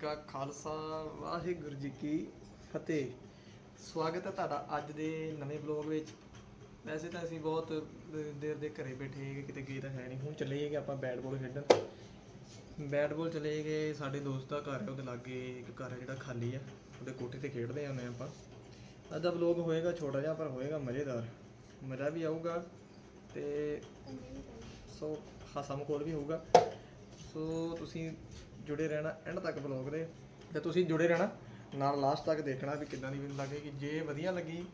ਕਾ ਖਾਲਸਾ ਵਾਹਿਗੁਰੂ ਜੀ ਕੀ ਫਤਿਹ। ਸਵਾਗਤ ਹੈ ਤੁਹਾਡਾ ਅੱਜ ਦੇ ਨਵੇਂ ਵਲੌਗ ਵਿੱਚ। ਵੈਸੇ ਤਾਂ ਅਸੀਂ ਬਹੁਤ ਦੇਰ ਦੇ ਘਰੇ ਬੈਠੇ ਕਿਤੇ ਗਏ ਤਾਂ ਹੈ ਨਹੀਂ। ਹੁਣ ਚੱਲੇ ਹੈਗੇ ਆਪਾਂ ਬੈਟ ਬਾਲ ਖੇਡਣ। ਬੈਟ ਬਾਲ ਚਲੇ ਗਏ ਸਾਡੇ ਦੋਸਤ ਦਾ ਘਰ ਹੈ ਉਹਦੇ ਲਾਗੇ ਇੱਕ ਘਰ ਹੈ ਜਿਹੜਾ ਖਾਲੀ ਆ। ਉਹਦੇ ਕੋਠੇ ਤੇ ਖੇਡਦੇ ਆਉਂਦੇ ਆਪਾਂ। ਅੱਜ ਦਾ ਵਲੌਗ ਹੋਏਗਾ ਛੋਟਾ ਜਿਹਾ ਪਰ ਹੋਏਗਾ ਮਜ਼ੇਦਾਰ। ਮਜ਼ਾ ਵੀ ਆਊਗਾ ਤੇ ਸੋ ਹਾਸਾ ਮਖੌਲ ਵੀ ਹੋਊਗਾ। ਸੋ ਤੁਸੀਂ ਜੁੜੇ ਰਹਿਣਾ ਐਂਡ ਤੱਕ ਵਲੌਗ ਦੇ। ਤੇ ਤੁਸੀਂ ਜੁੜੇ ਰਹਿਣਾ ਨਾਲ ਲਾਸਟ ਤੱਕ ਦੇਖਣਾ ਵੀ ਕਿੱਦਾਂ ਦੀ ਮੈਨੂੰ ਲੱਗੇਗੀ ਜੇ ਵਧੀਆ ਲੱਗੀ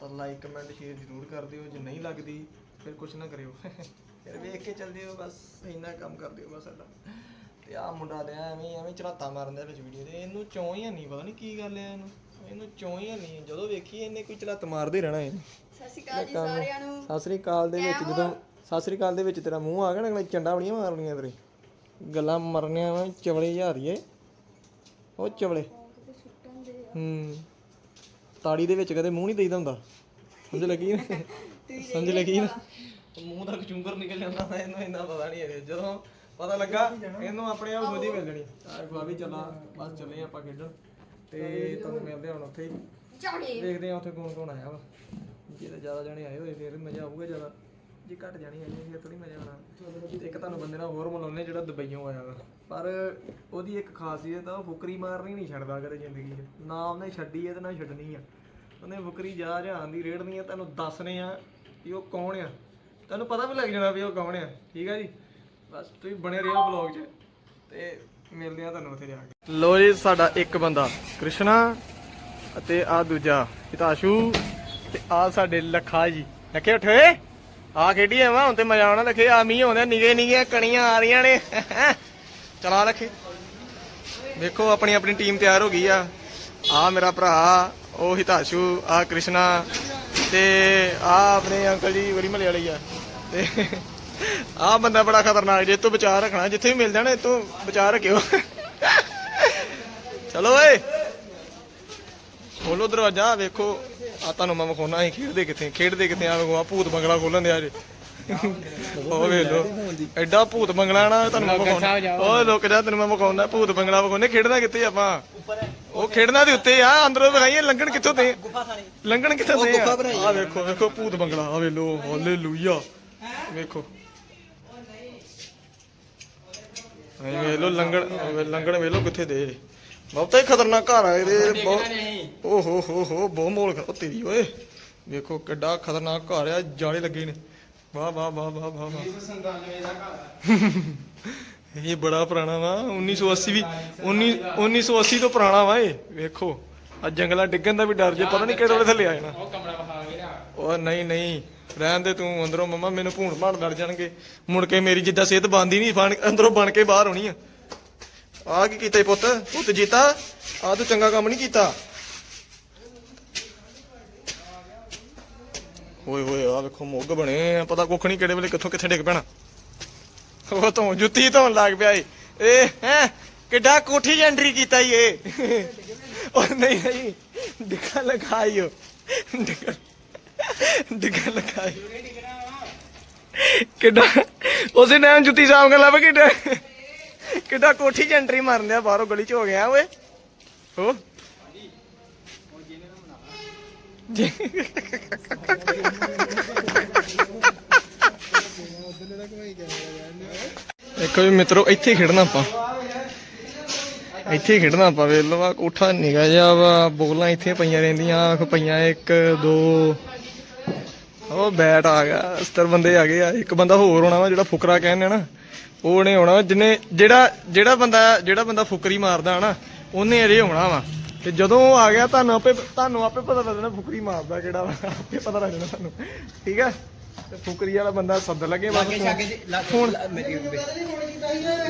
ਤਾਂ ਲਾਈਕ ਕਮੈਂਟ ਸ਼ੇਅਰ ਜ਼ਰੂਰ ਕਰ ਦਿਓ ਜੇ ਨਹੀਂ ਲੱਗਦੀ ਫਿਰ ਕੁਝ ਨਾ ਕਰਿਓ। ਫਿਰ ਵੇਖ ਕੇ ਚੱਲ ਜਿਓ ਬਸ ਇੰਨਾ ਕੰਮ ਕਰ ਦਿਓ ਬਸ ਸਾਡਾ। ਤੇ ਆ ਮੁੰਡਾ ਲਿਆ ਐਵੇਂ ਐਵੇਂ ਚੜਾਤਾ ਮਾਰਨ ਦੇ ਵਿੱਚ ਵੀਡੀਓ ਦੇ ਇਹਨੂੰ ਚੌਂ ਹੀ ਨਹੀਂ ਪਤਾ ਨਹੀਂ ਕੀ ਗੱਲ ਹੈ ਇਹਨੂੰ। ਇਹਨੂੰ ਚੌਂ ਹੀ ਨਹੀਂ ਜਦੋਂ ਵੇਖੀ ਇਹਨੇ ਕੋਈ ਚੜਾਤ ਮਾਰਦੇ ਰਹਿਣਾ ਇਹਨੂੰ ਸਤਿ ਸ਼੍ਰੀ ਅਕਾਲ ਜੀ ਸਾਰਿਆਂ ਨੂੰ। ਸਤਿ ਸ੍ਰੀ ਅਕਾਲ ਦੇ ਵਿੱਚ ਜਦੋਂ ਸਤਿ ਸ੍ਰੀ ਅਕਾਲ ਦੇ ਵਿੱਚ ਤੇਰਾ ਮੂੰਹ ਆ ਗਿਆ ਨਾ ਅਗਲੇ ਚੰਡਾ ਬੜੀਆਂ ਮਾਰਨੀਆਂ ਤੇਰੇ। ਗੱਲਾਂ ਮਰਨੀਆਂ ਵਾ ਚਵਲੇ ਯਾਰੀਏ ਉਹ ਚਵਲੇ। ਹੂੰ। ਤਾੜੀ ਦੇ ਵਿੱਚ ਕਦੇ ਮੂੰਹ ਨਹੀਂ ਦੇਈਦਾ ਹੁੰਦਾ। ਸਮਝ ਲੱਗੀ ਨਾ? ਸਮਝ ਲੱਗੀ ਨਾ? ਮੂੰਹ ਦਾ ਕਚੂੰਗਰ ਨਿਕਲ ਜਾਂਦਾ ਵਾ, ਇਹਨੂੰ ਇੰਨਾ ਪਤਾ ਨਹੀਂ ਹੈ ਜਦੋਂ ਪਤਾ ਲੱਗਾ ਇਹਨੂੰ ਆਪਣੇ ਆਪ ਖੁਦ ਹੀ ਮਿਲ ਜਾਣੀ। ਆ ਗਵਾ ਵੀ ਚੱਲਾ ਬਸ ਚੱਲੇ ਆਪਾਂ ਖੇਡਣ। ਤੇ ਤੁਹਾਨੂੰ ਮਿਲਦੇ ਹਾਂ ਹੁਣ ਉੱਥੇ ਹੀ। ਦੇਖਦੇ ਆ ਉੱਥੇ ਕੌਣ ਕੌਣ ਆਇਆ ਵਾ। ਜੇ ਤਾਂ ਜ਼ਿਆਦਾ ਜਣੇ ਆਏ ਹੋਏ ਫਿਰ ਮਜ਼ਾ ਆਊਗਾ ਜ਼ਿਆਦਾ। ਜੇ ਘੱਟ ਜਾਣੀ ਆਈ ਫਿਰ ਥੋੜੀ ਮਜ਼ਾ ਆਉਣਾ। ਤੇ ਤੁਹਾਨੂੰ ਬੰਦੇ ਨਾਲ ਹੋਰ ਮਿਲਾਉਣੇ ਜਿਹੜਾ ਦੁਬਈੋਂ ਆਇਆ ਵਾ। ਪਰ ਉਹਦੀ ਇੱਕ ਖਾਸੀਅਤ ਆ, ਉਹ ਫੁਕਰੀ ਮਾਰਨੀ ਨਹੀਂ ਛੱਡਦਾ ਕਦੇ ਜ਼ਿੰਦਗੀ 'ਚ। ਨਾ ਉਹਨੇ ਛੱਡੀ ਹੈ ਤੇ ਨਾ ਛੱਡਣੀ ਆ। ਉਹਨੇ ਫੁਕਰੀ ਜਾ ਜਹਾਨ ਦੀ ਰੇੜਨੀ ਆ, ਤੁਹਾਨੂੰ ਦੱਸਨੇ ਆ ਕਿ ਉਹ ਕੌਣ ਆ। ਤੁਹਾਨੂੰ ਪਤਾ ਵੀ ਲੱਗ ਜਾਣਾ ਵੀ ਉਹ ਕੌਣ ਆ, ਠੀਕ ਆ ਜੀ? ਬਸ ਤੁਸੀਂ ਬਣੇ ਰਹੋ ਵਲੌਗ 'ਚ ਤੇ ਮਿਲਦੇ ਆ ਤੁਹਾਨੂੰ ਉੱਥੇ ਜਾ ਕੇ। ਲੋ ਜੀ, ਸਾਡਾ ਇੱਕ ਬੰਦਾ, ਕ੍ਰਿਸ਼ਨਾ ਅਤੇ ਆ ਦੂਜਾ, ਹਿਤਾਸ਼ੂ ਤੇ ਆ ਸਾਡੇ ਲੱਖਾ ਜੀ। ਲੱਖੇ ਉੱਠ। ਓਏ ਆ ਖੇਡੀ ਆਵਾਂ ਹੁਣ ਤੇ ਮਜ਼ਾ ਆਉਣਾ ਲੱਖੇ ਆ ਮੀਂਹ ਆਉਂਦੇ ਨਿਗੇ ਨਿਗੇ ਕਣੀਆਂ ਆ ਰਹੀਆਂ ਨੇ। ਚਲਾ ਲੱਖੇ ਵੇਖੋ ਆਪਣੀ ਆਪਣੀ ਟੀਮ ਤਿਆਰ ਹੋ ਗਈ ਆ। ਆ ਮੇਰਾ ਭਰਾ, ਉਹ ਹਿਤਾਸ਼ੂ, ਆ ਕ੍ਰਿਸ਼ਨਾ ਤੇ ਆ ਆਪਣੇ ਅੰਕਲ ਜੀ ਵਰੀ ਮਲੇ ਵਾਲੀ ਆ। ਤੇ ਆ ਬੰਦਾ ਬੜਾ ਖਤਰਨਾਕ, ਜੇ ਤੂੰ ਬਚਾ ਰੱਖਣਾ, ਜਿੱਥੇ ਵੀ ਮਿਲ ਜਾਣਾ ਤੂੰ ਬਚਾ ਰੱਖਿਓ। ਚਲੋ ਓਏ। ਖੋਲੋ ਦਰਵਾਜ਼ਾ, ਵੇਖੋ। ਆ ਤੁਹਾਨੂੰ ਮੈਂ ਵਿਖਾਉਣਾ ਸੀ ਖੇਡਦੇ ਕਿੱਥੇ ਖੇਡਦੇ ਕਿੱਥੇ ਆ? ਵੇਖੋ ਆ ਭੂਤ ਬੰਗਲਾ ਖੋਲਣ ਦੇ ਅੱਜ। ਉਹ ਵੇਖ ਲੋ ਐਡਾ ਭੂਤ ਬੰਗਲਾ ਨਾ ਤੁਹਾਨੂੰ ਮੈਂ ਵਿਖਾਉਣਾ। ਓਏ ਲੋਕ ਜਾ ਤੈਨੂੰ ਮੈਂ ਵਿਖਾਉਣਾ ਭੂਤ ਬੰਗਲਾ ਵਿਖਾਉਣੇ। ਖੇਡਣਾ ਕਿੱਥੇ ਆਪਾਂ? ਉਹ ਖੇਡਣਾ ਦੇ ਉੱਤੇ ਆ ਅੰਦਰੋਂ ਵਿਖਾਈਏ ਲੰਘਣ ਕਿੱਥੋਂ ਤੇ ਲੰਘਣ ਕਿੱਥੋਂ ਤੇ ਆ? ਵੇਖੋ ਵੇਖੋ ਭੂਤ ਬੰਗਲਾ ਆ ਵੇ ਲੋ ਹਾਲੇਲੂਇਆ। ਵੇਖੋ। ਐ ਵੇਖ ਲੋ ਲੰਘਣ ਲੰਘਣ ਵੇਖ ਲੋ ਕਿੱਥੇ ਦੇ। ਬਹੁਤਾ ਹੀ ਖਤਰਨਾਕ ਘਰ ਆ ਇਹਦੇ ਬਹੁਤ ਓ ਹੋ ਹੋ ਹੋ ਬਹੁਤ ਮੋਲ ਕਰ ਤੇਰੀ ਓਏ। ਵੇਖੋ ਕਿੱਡਾ ਖਤਰਨਾਕ ਘਰ ਆ ਜਾਲੇ ਲੱਗੇ ਨੇ। ਵਾਹ ਵਾਹ ਵਾਹ ਵਾਹ ਵਾਹ ਵਾਹ। ਇਹ ਬੜਾ ਪੁਰਾਣਾ ਵਾ 1980 ਵੀ 19 1980 ਤੋਂ ਪੁਰਾਣਾ ਵਾ ਇਹ ਵੇਖੋ। ਆ ਜੰਗਲਾ ਡਿੱਗਣ ਦਾ ਵੀ ਡਰ ਜੇ ਪਤਾ ਨਹੀਂ ਕਿਹੜੇ ਵੇਲੇ ਥੱਲੇ ਆ ਜਾਣਾ। ਉਹ ਕਮਰਾ ਵਖਾ ਗਿਆ ਉਹ ਨਹੀਂ ਨਹੀਂ ਰਹਿਣ ਦੇ ਤੂੰ ਅੰਦਰੋਂ ਮਮਾ ਮੈਨੂੰ ਭੂਣ ਭਾਣ ਲੜ ਜਾਣਗੇ। ਮੁੜ ਕੇ ਮੇਰੀ ਜਿੱਦਾਂ ਸਿਹਤ ਬੰਦੀ ਨਹੀਂ ਅੰਦਰੋਂ ਬਣ ਕੇ ਬਾਹਰ ਹੋਣੀ ਆ। ਆ ਕੀ ਕੀਤਾ ਈ ਪੁੱਤ? ਪੁੱਤ ਜੀਤਾ? ਆ ਤੂੰ ਚੰਗਾ ਕੰਮ ਨਹੀਂ ਕੀਤਾ। ਓਏ ਹੋਏ ਆ ਵੇਖੋ, ਮੁੱਗ ਬਣੇ ਆ। ਪਤਾ ਕੁੱਖ ਨਹੀਂ ਕਿਹੜੇ ਵੇਲੇ ਕਿੱਥੋਂ ਕਿੱਥੇ ਡਿੱਗ ਪੈਣਾ। ਉਹ ਤੋਂ ਜੁੱਤੀ ਧੋਣ ਲੱਗ ਪਿਆ ਏ। ਇਹ ਹੈ? ਕਿੱਡਾ ਕੋਠੀ 'ਚ ਐਂਟਰੀ ਕੀਤਾ ਈ ਇਹ ਉਹ ਨਹੀਂ ਨਹੀਂ ਡਿੱਗਾ ਲਗਾਈਓ ਡਿੱਗਾ ਡਿੱਗਾ ਲਗਾਈ ਕਿੱਡਾ, ਉਸੇ ਨੇ ਜੁੱਤੀ ਸਾਫ਼ ਕਰ ਲੱਭ ਕਿੱਡਾ। ਕਿੱਡਾ ਕੋਠੀ 'ਚ ਐਂਟਰੀ ਮਾਰਨ ਦਿਆ, ਬਾਹਰੋਂ ਗਲੀ 'ਚ ਹੋ ਗਿਆ, ਓਏ। ਹੋ। ਦੇਖੋ ਵੀ ਮਿੱਤਰੋ, ਇੱਥੇ ਖੇਡਣਾ ਆਪਾਂ। ਇੱਥੇ ਖੇਡਣਾ ਆਪਾਂ, ਵੇਖ ਲਓ ਕੋਠਾ ਨਿਗਾ ਜਾ ਵਾ, ਬੋਲਾਂ ਇੱਥੇ ਪਈਆਂ ਰਹਿੰਦੀਆਂ ਆਖ ਪਈਆਂ ਇੱਕ, ਦੋ। ਉਹ ਬੈਟ ਆ ਗਿਆ 70 ਬੰਦੇ ਆ ਗਏ ਆ, ਇੱਕ ਬੰਦਾ ਹੋਰ ਹੋਣਾ ਵਾ ਜਿਹੜਾ ਫੁਕਰਾ ਕਹਿੰਦੇ ਆ ਨਾ ਉਹਨੇ ਹੋਣਾ। ਜਿਹਨੇ ਜਿਹੜਾ ਜਿਹੜਾ ਬੰਦਾ ਜਿਹੜਾ ਬੰਦਾ ਫੁਕਰੀ ਮਾਰਦਾ ਨਾ ਉਹਨੇ ਅਜੇ ਹੋਣਾ ਵਾ। ਤੇ ਜਦੋਂ ਉਹ ਆ ਗਿਆ ਤੁਹਾਨੂੰ ਆਪੇ ਤੁਹਾਨੂੰ ਆਪੇ ਪਤਾ ਲੱਗ ਜਾਣਾ ਫੁਕਰੀ ਮਾਰਦਾ ਕਿਹੜਾ ਵਾ। ਆਪੇ ਪਤਾ ਲੱਗ ਜਾਣਾ ਤੁਹਾਨੂੰ। ਠੀਕ ਆ? ਤੇ ਫੁਕਰੀ ਵਾਲਾ ਬੰਦਾ ਸੱਦ ਲੱਗੇ ਬਸ ਲਾਗੇ ਛਾਗੇ ਦੀ ਹੁਣ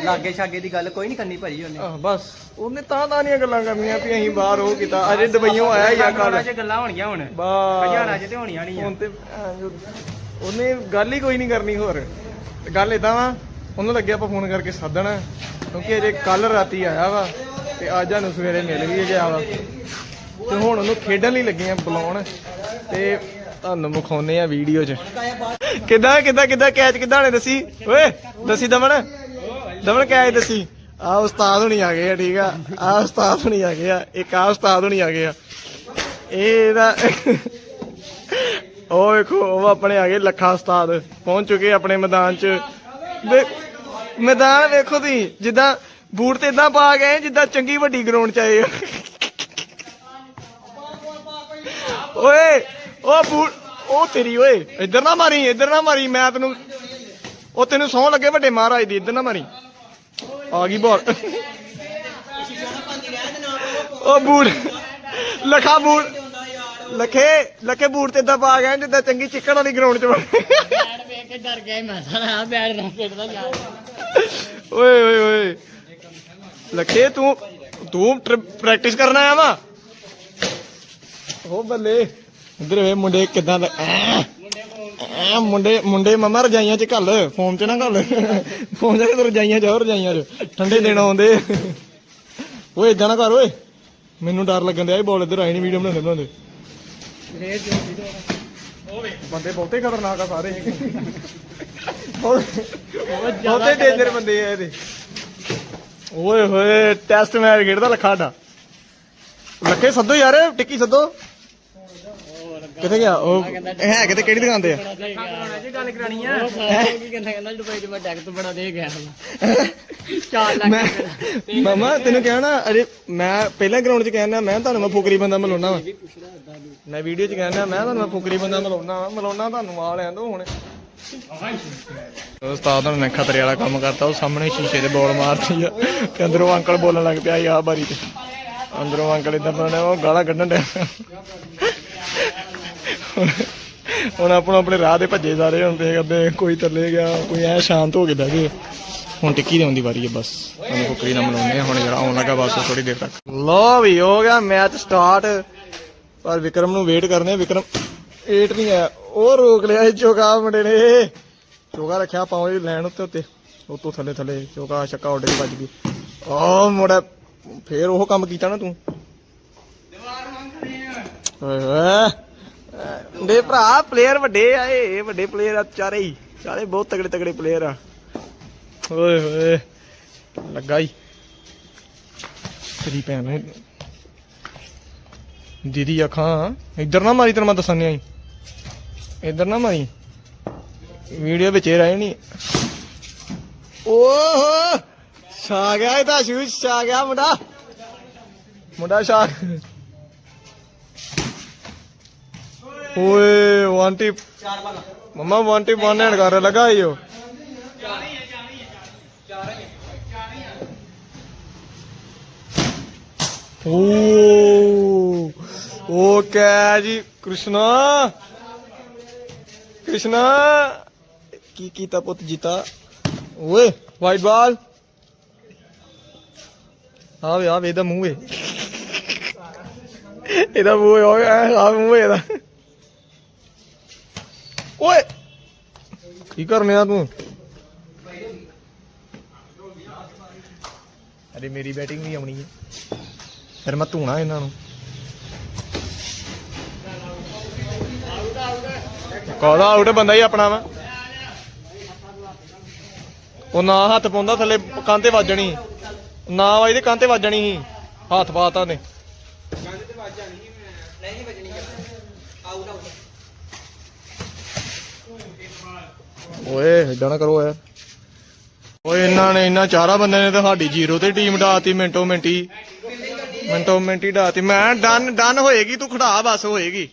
ਲਾਗੇ ਛਾਗੇ ਦੀ ਗੱਲ ਕੋਈ ਨਹੀਂ ਕਰਨੀ ਭਾਜੀ ਉਹਨੇ। ਆਹ ਬਸ। ਉਹਨੇ ਤਾਂ ਤਾਂ ਦੀਆਂ ਗੱਲਾਂ ਕਰਨੀਆਂ ਵੀ ਅਸੀਂ ਬਾਹਰ ਉਹ ਕੀਤਾ। ਅਜੇ ਦੁਬਈੋਂ ਆਇਆ ਜਾਂ ਕੱਲ ਚ ਗੱਲਾਂ ਹੋਣਗੀਆਂ ਹੁਣ। ਹਜ਼ਾਰਾਂ ਚ ਤੇ ਹੋਣੀਆਂ ਨਹੀਂ ਹੁਣ ਤੇ ਭੈਣ ਚੋਦ, ਉਹਨੇ ਗੱਲ ਹੀ ਕੋਈ ਨਹੀਂ ਕਰਨੀ ਹੋਰ। ਤੇ ਗੱਲ ਇਦਾਂ ਵਾ ਉਹਨੂੰ ਲੱਗੇ ਆਪਾਂ ਫੋਨ ਕਰਕੇ ਸੱਦਣ, ਕਿਉਂਕਿ ਅਜੇ ਕੱਲ ਰਾਤੀ ਆਇਆ ਵਾ ਤੇ ਅੱਜ ਸਾਨੂੰ ਸਵੇਰੇ ਮਿਲ ਵੀ ਗਿਆ ਵਾ। ਤੇ ਹੁਣ ਉਹਨੂੰ ਖੇਡਣ ਲਈ ਲੱਗੀਆਂ ਬੁਲਾਉਣ ਤੇ ਤੁਹਾਨੂੰ ਵਿਖਾਉਨੇ ਆ ਵੀਡੀਓ 'ਚ। ਕਿੱਦਾਂ ਕਿੱਦਾਂ ਕਿੱਦਾਂ, ਕੈਚ ਕਿੱਦਾਂ ਨੇ ਦੱਸੀ? ਓਏ, ਦੱਸੀ ਦਮਨ? ਦਮਨ ਕੈਚ ਦੱਸੀ। ਆ ਉਸਤਾਦ ਹੁਣੀ ਆ ਗਏ ਆ, ਠੀਕ ਆ? ਆ ਉਸਤਾਦ ਹੁਣੀ ਆ ਗਏ ਆ, ਇੱਕ ਆ ਉਸਤਾਦ ਹੁਣੀ ਆ ਗਏ ਆ। ਇਹ ਇਹਦਾ ਉਹ ਵੇਖੋ, ਉਹ ਆਪਣੇ ਆ ਗਏ ਲੱਖਾ ਉਸਤਾਦ। ਪਹੁੰਚ ਚੁੱਕੇ ਆਪਣੇ ਮੈਦਾਨ 'ਚ। ਵੇ- ਮੈਦਾਨ ਵੇਖੋ ਤੁਸੀਂ, ਜਿੱਦਾਂ ਬੂਟ ਤੇ ਇਦਾਂ ਪਾ ਗਏ ਜਿੱਦਾਂ ਚੰਗੀ ਵੱਡੀ ਗਰਾਊਂਡ 'ਚ ਆਏ ਆ ਓਏ, ਉਹ ਬੂਟ, ਉਹ ਤੇਰੀ, ਓਏ, ਇੱਧਰ ਨਾ ਮਾਰੀ, ਇੱਧਰ ਨਾ ਮਾਰੀ, ਮੈਂ ਤੈਨੂੰ, ਉਹ ਤੈਨੂੰ ਸੌਂ ਲੱਗੇ ਵੱਡੇ ਮਹਾਰਾਜ ਦੀ, ਇੱਧਰ ਨਾ ਮਾਰੀ। ਆ ਗਈ ਬਾਲ। ਉਹ ਬੂਟ, ਲਖਾ ਬੂਟ ਲਖੇ ਲਖੇ ਬੂਟ ਤੇ ਪਾ ਗਏ ਜਿੱਦਾਂ ਚੰਗੀ ਚਿੱਕੜ ਵਾਲੀ ਗਰਾਊਂਡ 'ਚ ਵੜ ਬੈਟ ਵੇਖ ਕੇ ਡਰ ਗਿਆ ਮੈਂ ਸਾਰਾ ਬੈਟ ਨਾ ਖੇਡਦਾ ਜਾ ਓਏ ਓਏ ਓਏ। ਲਖੇ ਤੂੰ ਤੂੰ ਪ੍ਰੈਕਟਿਸ ਕਰਨ ਆਇਆ ਵਾ? ਉਹ ਬੱਲੇ ਇਧਰ ਵੇ ਮੁੰਡੇ ਕਿਦਾਂ ਦਾ ਐ ਮੁੰਡੇ ਮੁੰਡੇ ਮਮਾ ਰਜਾਈਆਂ ਚ ਘੱਲ ਫੋਨ ਚ ਨਾ ਘੱਲ। ਫੋਨ ਚ ਤੇ ਰਜਾਈਆਂ ਜਾਓ ਰਜਾਈਆਂ ਚ। ਠੰਡੇ ਦਿਨ ਆਉਂਦੇ। ਓਏ ਇਦਾਂ ਨਾ ਕਰ ਓਏ। ਮੈਨੂੰ ਡਰ ਲੱਗਣ ਦਿਆ ਇਹ ਬੋਲ ਇੱਧਰ ਆਈ ਨਹੀਂ ਵੀਡੀਓ ਬਣਾਉਂਦੇ ਬਣਾਉਂਦੇ। ਬੰਦੇ ਬਹੁਤੇ ਖਤਰਨਾਕ ਆ ਸਾਰੇ। ਬਹੁਤ- ਬਹੁਤੇ ਡੇਂਜਰ ਬੰਦੇ ਆ ਇਹਦੇ। ਓਏ ਹੋਏ ਟੈਸਟ ਮੈਚ ਖੇਡਦਾ ਲੱਖਾਡਾ ਲੱਖੇ ਸੱਦੋ ਯਾਰ ਟਿੱਕੀ ਸੱਦੋ। ਕਿੱਥੇ ਗਿਆ? ਉਹ ਹੈ ਕਿਤੇ ਕਿਹੜੀ ਦੁਕਾਨ ਤੇ ਆ? ਗੱਲ ਕਰਾਣੀ ਆ ਕੀ ਕਹਿੰਦਾ ਕਹਿੰਦਾ ਦੁਬਈ ਚ ਮੈਂ ਟੈਕਸ ਬੜਾ ਦੇ ਗਿਆ 4 ਲੱਖ ਮੈਂ ਤੈਨੂੰ ਕਿਹਾ ਨਾ ਅਰੇ ਮੈਂ ਪਹਿਲਾਂ ਗਰਾਊਂਡ 'ਚ ਕਹਿੰਦਾ ਮੈਂ ਤੁਹਾਨੂੰ ਮੈਂ ਫੁਕਰੀ ਬੰਦਾ ਮਿਲਾਉਣਾ ਵਾ। ਮੈਂ ਵੀਡੀਓ 'ਚ ਕਹਿੰਦਾ ਮੈਂ ਤੁਹਾਨੂੰ ਮੈਂ ਫੁਕਰੀ ਬੰਦਾ ਮਿਲਾਉਣਾ ਵਾ। ਮਿਲਾਉਣਾ ਤੁਹਾਨੂੰ ਆ ਲੈਣ ਦੋ ਹੁਣ। ਉਸਤਾਦ ਨੇ ਖਤਰੇ ਵਾਲਾ ਕੰਮ ਕਰਤਾ, ਉਹ ਸਾਹਮਣੇ ਸ਼ੀਸ਼ੇ ਦੇ ਬੋਲ ਮਾਰਦੀ ਆ। ਤੇ ਅੰਦਰੋਂ ਅੰਕਲ ਬੋਲਣ ਲੱਗ ਪਿਆ ਆ ਬਾਰੀ ਤੇ ਅੰਦਰੋਂ ਅੰਕਲ ਇਦਾਂ ਬਣਾਉਣੇ ਉਹ ਗਾਲਾਂ ਕੱਢਣ ਡਿਆ। ਹੁਣ ਆਪਣਾ ਆਪਣੇ ਰਾਹ ਦੇ ਭੱਜੇ ਸਾਰੇ ਹੁੰਦੇ ਕਰਦੇ ਕੋਈ ਥੱਲੇ ਗਿਆ ਕੋਈ ਐ ਸ਼ਾਂਤ ਹੋ ਕੇ ਬਹਿ ਗਏ। ਹੁਣ ਟਿੱਕੀ ਦੇ ਆਉਂਦੀ ਵਾਰੀ ਹੈ ਬਸ। ਤੁਹਾਨੂੰ ਫੁਕਰੀ ਨਾਲ ਮਨਾਉਂਦੇ ਆ ਹੁਣ ਜਿਹੜਾ ਆਉਣ ਲੱਗਾ ਬਸ ਥੋੜੀ ਦੇਰ ਤੱਕ। ਲੋ ਵੀ ਹੋ ਗਿਆ ਮੈਚ ਸਟਾਰਟ ਪਰ ਵਿਕਰਮ ਨੂੰ ਵੇਟ ਕਰਨੇ ਵਿਕਰਮ ਏਟ ਨਹੀਂ ਆਇਆ। ਉਹ ਰੋਕ ਲਿਆ ਇਹ ਚੋਗਾ ਮੁੰਡੇ ਨੇ। ਚੋਗਾ ਰੱਖਿਆ ਪਾਉਂ ਲੈਣ ਉੱਤੇ ਉੱਤੇ। ਉਤੋਂ ਥੱਲੇ ਥੱਲੇ ਚੋਗਾ ਛੱਕਾ ਉੱਡ ਕੇ ਵੱਜ ਗਈ। ਆ ਮੁੰਡਾ ਫੇਰ ਉਹ ਕੰਮ ਕੀਤਾ ਨਾ ਤੂੰ? ਓਏ ਹੋਏ। ਦੇ ਭਰਾ ਪਲੇਅਰ ਵੱਡੇ ਆ ਇਹ ਵੱਡੇ ਪਲੇਅਰ ਆ ਚਾਰੇ ਹੀ। ਚਾਰੇ ਬਹੁਤ ਤਗੜੇ ਤਗੜੇ ਪਲੇਅਰ ਆ। ਓਏ ਹੋਏ ਲੱਗਾ ਹੀ। ਤੇਰੀ ਭੈਣ ਨੇ। ਦੀਦੀ ਅੱਖਾਂ ਇੱਧਰ ਨਾ ਮਾਰੀ ਤੈਨੂੰ ਮੈਂ ਦੱਸਣ ਨਹੀਂ ਆਈ। ਇੱਧਰ ਨਾ ਮਾਰੀ। ਵੀਡੀਓ ਵਿੱਚ ਇਹ ਰਹਿ ਨਹੀਂ ਓਹ ਛਾ ਗਿਆ ਇਹ ਤਾਂ ਸ਼ੂਜ਼ ਛਾ ਗਿਆ ਮੁੰਡਾ। ਮੁੰਡਾ ਛਾ ਓਏ ਵਨ ਟੀ ਮਮਾ ਵਨ ਵਨ ਹੈਂਡ ਕਰ, ਲਗਾ ਈਓ ਓ ਓ ਕੈ ਜੀ, ਕ੍ਰਿਸ਼ਨਾ। ਕ੍ਰਿਸ਼ਨਾ। ਕੀ ਕੀਤਾ ਪੁੱਤ ਜੀਤਾ? ਓਏ ਵਾਈਟ ਬਾਲ ਆਵੇ ਆਵੇ ਇਹਦਾ ਮੂੰਹ ਏ ਇਹਦਾ ਮੂੰਹ ਓਏ ਆ ਮੂੰਹ ਇਹਦਾ। ਓਏ। ਕੀ ਕਰਨੇ ਆ ਤੂੰ? ਅਰੇ ਮੇਰੀ ਬੈਟਿੰਗ ਨਹੀਂ ਆਉਣੀ ਹੈ। ਫਿਰ ਮੈਂ ਧੂਣਾ ਇਹਨਾਂ ਨੂੰ। ਕਾਹਦਾ ਆਊਟ ਬੰਦਾ ਹੀ ਆਪਣਾ ਵਾ। ਉਹ ਨਾ ਹੱਥ ਪਾਉਂਦਾ ਥੱਲੇ ਕੰਨ ਤੇ ਵੱਜਣੀ। ਨਾ ਵਾਈ ਕੰਨ ਤੇ ਵੱਜਣੀ ਸੀ। ਹੱਥ ਪਾਤਾ ਨੇ ਓਏ ਏਦਾਂ ਨਾ ਕਰੋ ਯਾਰ। ਓਏ ਇਹਨਾਂ ਨੇ ਇਹਨਾਂ ਚਾਰਾਂ ਬੰਦਿਆਂ ਨੇ ਤਾਂ ਸਾਡੀ ਜ਼ੀਰੋ ਤੇ ਟੀਮ ਡਾਤੀ ਮਿੰਟੋ ਮਿੰਟੀ। ਮਿੰਟੋ ਮਿੰਟੀ ਡਾਤੀ। ਮੈਂ ਡਨ ਡਨ ਹੋਏਗੀ ਤੂੰ ਖੜਾ ਬਸ ਹੋਏਗੀ।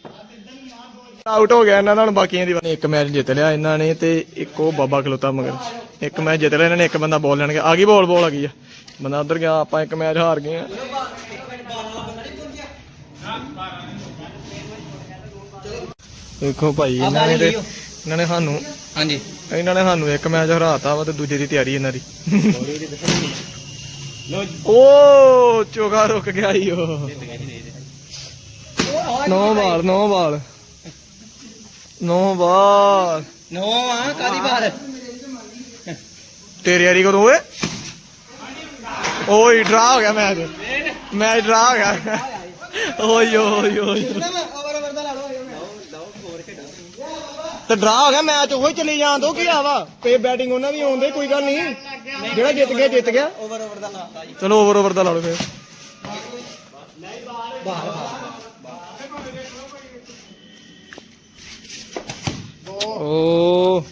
ਆਊਟ ਹੋ ਗਿਆ ਇਹਨਾਂ ਨਾਲ ਬਾਕੀਆਂ ਦੀ ਇੱਕ ਮੈਚ ਜਿੱਤ ਲਿਆ ਇਹਨਾਂ ਨੇ ਤੇ ਇੱਕ ਉਹ ਬਾਬਾ ਖਲੋਤਾ ਮਗਰ। ਇੱਕ ਮੈਚ ਜਿੱਤ ਲਿਆ ਇਹਨਾਂ ਨੇ ਇੱਕ ਬੰਦਾ ਬੋਲ ਲੈਣ ਗਿਆ। ਆ ਗਈ ਬੋਲ ਬੋਲ ਆ ਗਈ ਆ। ਬੰਦਾ ਉਧਰ ਗਿਆ ਆਪਾਂ ਇੱਕ ਮੈਚ ਹਾਰ ਗਏ ਆ। ਦੇਖੋ ਭਾਈ ਇਹਨਾਂ ਨੇ ਤੇ ਇਹਨਾਂ ਨੇ ਸਾਨੂੰ ਹਾਂਜੀ। ਇਹਨਾਂ ਨੇ ਸਾਨੂੰ ਇੱਕ ਮੈਚ ਹਰਾਤਾ ਵਾ ਤੇ ਦੂਜੇ ਦੀ ਤਿਆਰੀ ਇਹਨਾਂ ਦੀ। ਓ ਚੋਗਾ ਰੁਕ ਗਿਆ ਈ ਉਹ। ਨੌ ਬਾਲ ਨੌ ਬਾਲ ਨੌ ਬਾਲ ਨੋ ਆ ਕਾਦੀ ਬਾਹਰ ਤੇਰੀ ਯਾਰੀ ਕਦੋਂ ਓਏ? ਓਏ ਡਰਾ ਹੋ ਗਿਆ ਮੈਚ। ਮੈਚ ਡਰਾ ਹੋ ਗਿਆ। ਓਏ ਓਏ ਓਏ ਤੇ ਡਰਾ ਹੋ ਗਿਆ, ਮੈਚ ਉਹੀ ਚੱਲੀ ਜਾਣ ਦੋ ਕੀ ਆਵਾ ਪੇ ਬੈਟਿੰਗ ਉਹਨਾਂ ਦੀ ਆਉਂਦੇ, ਕੋਈ ਗੱਲ ਨਹੀਂ। ਜਿਹੜਾ ਜਿੱਤ ਗਿਆ ਜਿੱਤ ਗਿਆ। ਓਵਰ ਓਵਰ ਦਾ ਲਾਤਾ ਜੀ ਚਲੋ ਓਵਰ ਓਵਰ ਦਾ ਲਾ ਲਓ ਫੇਰ। ਓ।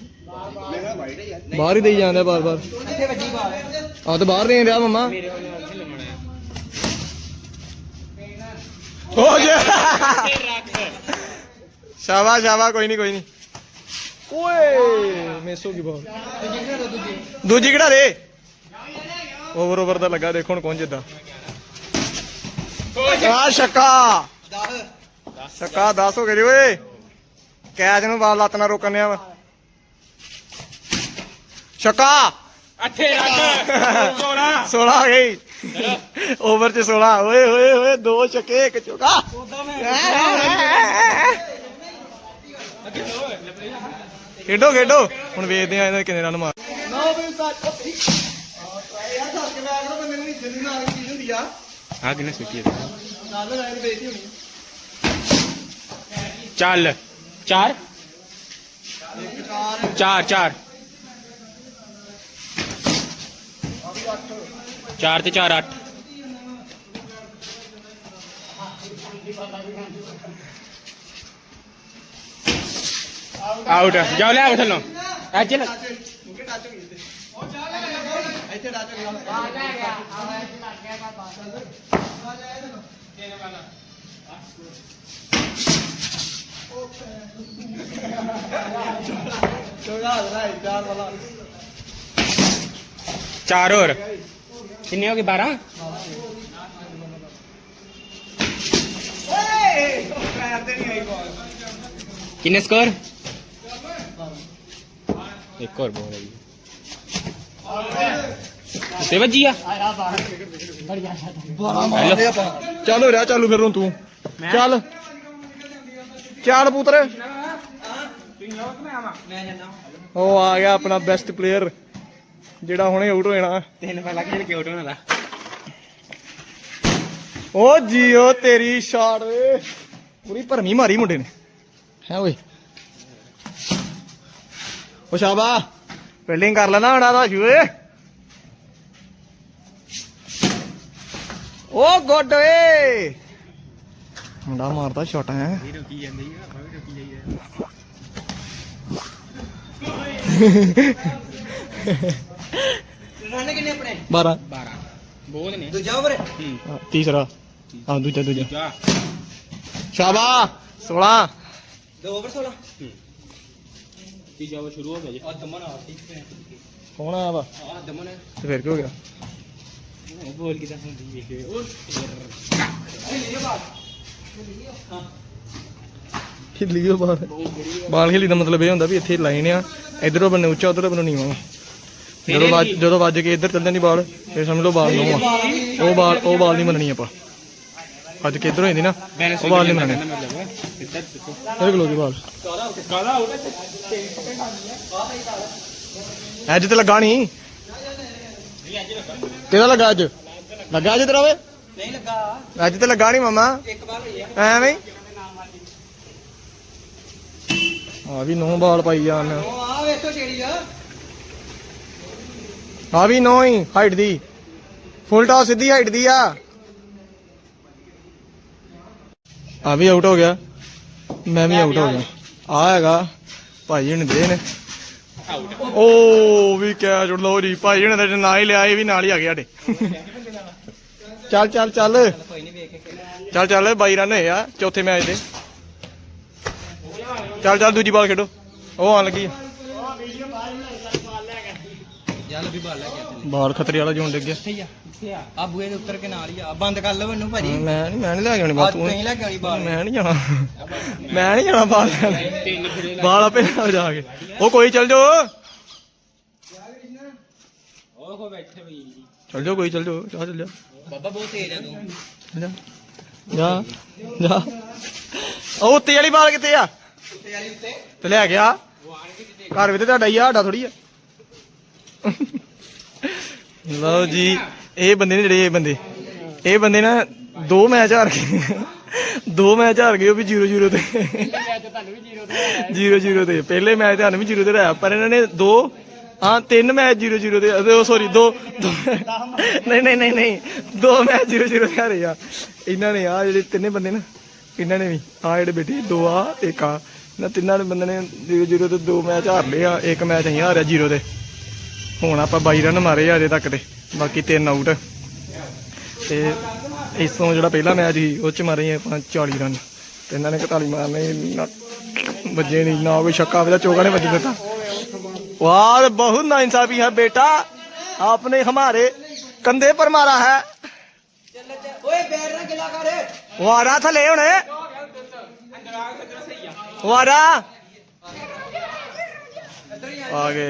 ਬਾਹਰ ਹੀ ਦੇਈ ਜਾਂਦਾ ਬਾਰ ਬਾਰ ਇੱਥੇ ਵੱਜੀ ਬਾਲ ਆ ਤੇ ਬਾਹਰ ਦੇ ਰਿਹਾ ਮਮਾ। ਹੋ ਗਿਆ। ਰੱਖ ਸ਼ਾਬਾਸ਼ ਸ਼ਾਬਾਸ਼, ਕੋਈ ਨਹੀਂ ਕੋਈ ਨਹੀਂ। ਓਏ ਮਿਸ ਹੋ ਗਈ ਬਾਲ ਦੂਜੀ ਕਿਹੜਾ ਰੇ ਓਵਰ ਓਵਰ ਦਾ ਲੱਗਾ ਦੇਖੋ ਹੁਣ ਕੌਣ ਜਿੱਦਾਂ ਆ ਛੱਕਾ। 10 ਛੱਕਾ 10 ਹੋ ਗਏ ਜੀ ਓਏ। ਕੈਚ ਨੂੰ ਬਾਲ ਲੱਤ ਨਾਲ ਰੋਕਣ ਆ ਵਾ। ਛੱਕਾ। ਅੱਠੇ ਰੱਖ। 16 16 ਆ ਗਈ। ਓਵਰ ਚ 16 ਓਏ ਓਏ ਓਏ ਦੋ ਛੱਕੇ ਇੱਕ ਚੁਕਾ ਖੇਡੋ ਖੇਡੋ। ਹੁਣ ਵੇਖਦੇ ਆ ਇਹਦੇ ਕਿੰਨੇ ਰਨ ਮਾਰ। ਆ। ਕਿਨੇ ਸੁੱਟੀ ਚੱਲ। ਚਾਰ। ਚਾਰ ਚਾਰ। ਚਾਰ ਤੇ ਚਾਰ ਅੱਠ। ਆਊਟ ਜਾਓ ਲੈ ਆਓ ਥੱਲੋਂ ਆ ਚੱਲ ਚਾਰ ਹੋਰ ਕਿੰਨੇ ਹੋ ਗਏ 12 ਕਿੰਨੇ ਸਕੋਰ ਇੱਕ ਹੋਰ ਬੋਲ ਹੈ। ਤੇ ਵੱਜੀ ਆ? ਚੱਲ ਹੋ ਰਿਹਾ ਚਾਲੂ ਫਿਰ ਹੁਣ ਤੂੰ। ਚੱਲ। ਚੱਲ ਪੁੱਤਰ। ਉਹ ਆ ਗਿਆ ਆਪਣਾ ਬੈਸਟ ਪਲੇਅਰ ਜਿਹੜਾ ਹੁਣੇ ਆਊਟ ਹੋ ਜਾਣਾ ਤਿੰਨ ਪਹਿਲਾਂ ਕਿ ਜਿਹੜੇ ਕਿਉਟ ਹੋਣਾ ਦਾ ਓ ਜੀਓ ਤੇਰੀ ਸ਼ਾਟ ਵੇ। ਪੂਰੀ ਭਰਮੀ ਮਾਰੀ ਮੁੰਡੇ ਨੇ। ਹੈ ਓਏ। ਓ ਸ਼ਾਬਾ ਫੀਲਡਿੰਗ ਕਰ ਲੈਣਾ ਹਣਾ ਦਾ ਸ਼ੂਏ। ਓ ਗੁੱਡ ਓਏ। ਮੁੰਡਾ ਮਾਰਦਾ ਸ਼ਾਟ ਹੈ। ਇਹ ਰੁਕੀ ਜਾਂਦੀ ਆ ਆਪਾਂ ਵੀ ਰੁਕੀ ਜਾਈਦਾ ਰਨ ਕਿੰਨੇ ਆਪਣੇ? 12 12 ਬਹੁਤ ਨੇ। ਦੂਜਾ ਓਵਰ ਹੂੰ। ਤੀਸਰਾ। ਹਾਂ ਦੂਜਾ ਦੂਜਾ। ਸ਼ਾਬਾ 16 ਦੋ ਓਵਰ 16 ਤੀ ਜਾਓ ਸ਼ੁਰੂ ਹੋ ਗਿਆ ਜੀ। ਆ ਦਮਨ ਆ ਠੀਕ ਹੈ। ਕੌਣ ਆਇਆ ਵਾ? ਆ ਦਮਨ ਤੇ ਫਿਰ ਕੀ ਹੋ ਗਿਆ? ਉਹ ਬੋਲ ਕਿਦਾਂ ਹੁੰਦੀ ਵੇਖੇ ਉਹ ਹਿੱਲੀ ਉਹ ਬਾਲ ਬਾਲ ਦਾ ਮਤਲਬ ਇਹ ਹੁੰਦਾ ਵੀ ਇੱਥੇ ਲਾਈਨ ਆ ਇਧਰੋਂ ਬੰਨੇ ਉੱਚਾ ਉਧਰੋਂ ਬੰਨੇ ਨੀਵਾਂ। ਜਦੋਂ ਵੱਜ ਜਦੋਂ ਵੱਜ ਕੇ ਇੱਧਰ ਚੱਲ ਜਾਂਦੀ ਬਾਲ ਫਿਰ ਸਮਝ ਲਓ ਬਾਲ ਨੂੰ ਆ। ਉਹ ਬਾਲ ਉਹ ਬਾਲ ਨਹੀਂ ਮੰਨਣੀ ਆਪਾਂ। ਵੱਜ ਕੇ ਇੱਧਰੋਂ ਜਾਂਦੀ ਨਾ? ਉਹ ਬਾਲ ਨਹੀਂ ਦੇਖੋ। ਇਹਦੇ ਕੋਲ ਹੋ ਬਾਲ ਅੱਜ ਤੇ ਲੱਗਾ ਨਹੀਂ ਕਿਹਦਾ ਲੱਗਾ ਅੱਜ? ਲੱਗਾ ਅੱਜ ਤੇਰਾ ਵੇ ਨਹੀਂ ਲੱਗਾ। ਅੱਜ ਤੇ ਲੱਗਾ ਨਹੀਂ ਮਾਮਾ। ਇੱਕ ਬਾਲ ਹੋਈ ਆ। ਐਵੇਂ ਹੀ। ਆ ਵੀ ਨੌ ਬਾਲ ਪਾਈ ਜਾਣ। ਆ ਵੇਖੋ ਛੇੜੀ ਆ। ਆ ਵੀ ਨੌ ਹੀ ਹਾਈਟ ਦੀ। ਫੁੱਲ ਟਾਸ ਸਿੱਧੀ ਹਾਈਟ ਦੀ ਆ। ਆ ਵੀ ਆਊਟ ਹੋ ਗਿਆ। ਮੈਂ ਵੀ ਆਊਟ ਹੋ ਗਿਆ। ਆ ਹੈਗਾ ਭਾਈ ਜਣ ਦੇ ਨੇ। ਆਊਟ ਓ ਵੀ ਕੈਚ ਲੋ ਜੀ। ਭਾਈ ਜਣ ਦਾ ਨਾਂ ਹੀ ਲਿਆ ਇਹ ਵੀ ਨਾਲ ਹੀ ਆ ਗਿਆ ਸਾਡੇ। ਚੱਲ ਚੱਲ ਚੱਲ। ਚੱਲ ਚੱਲ ਬਾਈ ਰਨ ਹੋਏ ਆ ਚੌਥੇ ਮੈਚ ਦੇ। ਚੱਲ ਚੱਲ ਦੂਜੀ ਬਾਲ ਖੇਡੋ। ਉਹ ਆਣ ਲੱਗੀ ਆ। ਚੱਲ ਵੀ ਬਾਲ ਲੈ ਕੇ ਬਾਲ ਖਤਰੇ ਵਾਲਾ ਜੋਨ ਡਿੱਗ ਗਿਆ। ਕਿੱਥੇ ਆ ਆ। ਆ ਬੂਏ ਦੇ ਉੱਤਰ ਕੇ ਨਾਲ ਹੀ ਆ। ਬੰਦ ਕਰ ਲਓ ਇਹਨੂੰ ਭਾਜੀ। ਮੈਂ ਨਹੀਂ ਮੈਂ ਨਹੀਂ ਲੈ ਕੇ ਆਉਣੀ ਬਾਲ ਅੱਜ ਤੂੰ ਨਹੀਂ ਲੈ ਕੇ ਆਉਣੀ ਬਾਲ ਮੈਂ ਨਹੀਂ ਜਾਣਾ। ਮੈਂ ਨਹੀਂ ਜਾਣਾ ਬਾਲ ਲੈਣ। ਤਿੰਨ ਫਿਰੇ ਬਾਲ ਆਪੇ ਲੈ ਜਾ ਕੇ। ਉਹ ਕੋਈ ਚੱਲ ਜਾਓ। ਉਹ ਕੋ ਬੈਠੇ ਬਈ। ਚੱਲ ਜਾਓ ਕੋਈ ਚੱਲ ਜਾਓ। ਜਾ ਚੱਲ ਜਾ। ਬਾਬਾ ਬਹੁਤ ਤੇਜ਼ ਆ ਤੂੰ। ਜਾ। ਜਾ ਜਾ। ਉਹ ਉੱਤੇ ਵਾਲੀ ਬਾਲ ਕਿੱਥੇ ਆ? ਉੱਤੇ ਵਾਲੀ ਉੱਤੇ। ਤੇ ਲੈ ਗਿਆ ਘਰ ਵੀ ਤੇ ਤੁਹਾਡਾ ਹੀ ਆ ਸਾਡਾ ਥੋੜੀ ਆ। ਲਓ ਜੀ, ਇਹ ਬੰਦੇ ਨੇ ਜਿਹੜੇ ਇਹ ਬੰਦੇ ਇਹ ਬੰਦੇ ਨਾ ਦੋ ਮੈਚ ਹਾਰ ਗਏ। ਦੋ ਮੈਚ ਹਾਰ ਗਏ ਉਹ ਵੀ 0-0 ਤੇ। ਮੈਂ ਜ਼ੀਰੋ ਤੇ। 0-0 ਤੇ ਪਹਿਲੇ ਮੈਚ ਤੁਹਾਨੂੰ ਵੀ 0 ਤੇ ਰਿਹਾ ਪਰ ਇਹਨਾਂ ਨੇ ਦੋ, ਹਾਂ, ਤਿੰਨ ਮੈਚ 0-0 ਤੇ ਉਹ ਸੌਰੀ ਦੋ, ਦੋ- ਨਹੀਂ ਨਹੀਂ ਨਹੀਂ ਨਹੀਂ, ਦੋ ਮੈਚ 0-0 ਤੇ ਹਾਰੇ ਆ। ਇਹਨਾਂ ਨੇ ਆ ਜਿਹੜੇ ਤਿੰਨੇ ਬੰਦੇ ਨਾ, ਇਹਨਾਂ ਨੇ ਵੀ ਆ ਜਿਹੜੇ ਬੇਟੇ, ਦੋ ਆ, ਇੱਕ ਆ। ਇਹਨਾਂ ਤਿੰਨਾਂ ਨੇ ਬੰਦੇ ਨੇ 0-0 ਤੇ ਦੋ ਮੈਚ ਹਾਰ ਲਏ ਆ, ਇੱਕ ਮੈਚ ਅਸੀਂ ਹਾਰਿਆ 0 ਤੇ। ਹੁਣ ਆਪਾਂ 22 ਰਨ ਮਾਰੇ ਆ ਅਜੇ ਤੱਕ ਤੇ ਬਾਕੀ ਤਿੰਨ ਆਊਟ ਤੇ ਇਸ ਤੋਂ ਜਿਹੜਾ ਪਹਿਲਾ ਮੈਚ ਸੀ, ਉਹ ਚ ਮਾਰੇ ਆਪਾਂ 40 ਰਨ ਤੇ ਇਹਨਾਂ ਨੇ 41 ਮਾਰਨੇ ਵੱਜੇ ਨਹੀਂ ਨਾ ਕੋਈ ਛੱਕਾ ਵੇਲਾ ਚੋਗਾ ਨੇ ਵੱਜ ਦਿੱਤਾ। ਵਾਹ ਬਹੁਤ ਨਾ ਇਨਸਾਫੀ ਹੈ ਬੇਟਾ। ਆਪਨੇ ਹਮਾਰੇ ਕੰਧੇ ਪਰ ਮਾਰਾ ਹੈ। ਓਏ ਵਾਰਾ ਥਲੇ ਹੁਣੇ। ਵਾਰਾ। ਆ ਗਏ